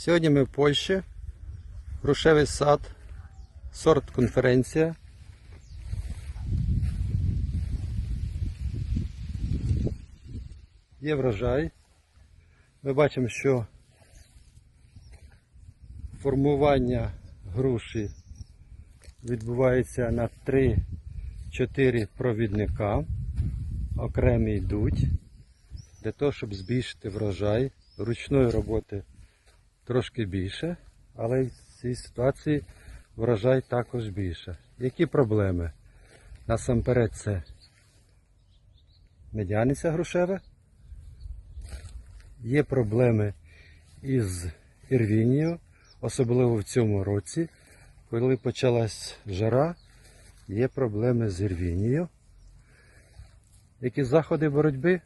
Сьогодні ми в Польщі. Грушевий сад, сорт конференція. Є врожай. Ми бачимо, що формування груші відбувається на 3-4 провідника. Окремі йдуть для того, щоб збільшити врожай. Ручної роботи трошки більше, але в цій ситуації врожай також більше. Які проблеми? Насамперед це медяниця грушева. Є проблеми із ірвінією, особливо в цьому році, коли почалась жара, є проблеми з ірвінією. Які заходи боротьби?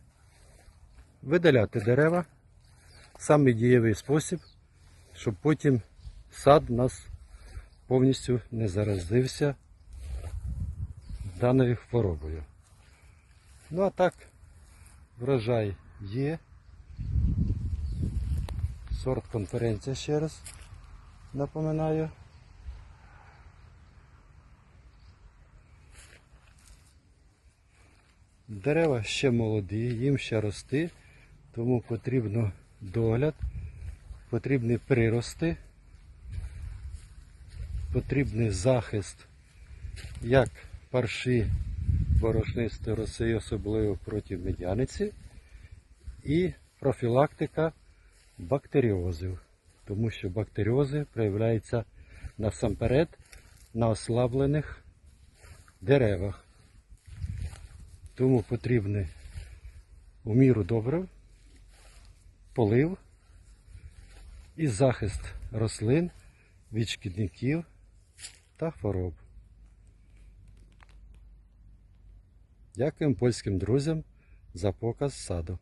Видаляти дерева. Самий дієвий спосіб, щоб потім сад у нас повністю не заразився даною хворобою. Ну а так, врожай є. Сорт конференція ще раз напоминаю. Дерева ще молоді, їм ще рости, тому потрібно догляд, потрібні прирости, потрібний захист як парші борошнистої роси, особливо проти медяниці, і профілактика бактеріозів, тому що бактеріози проявляються насамперед на ослаблених деревах. Тому потрібний у міру добрив, полив і захист рослин від шкідників та хвороб. Дякуємо польським друзям за показ саду.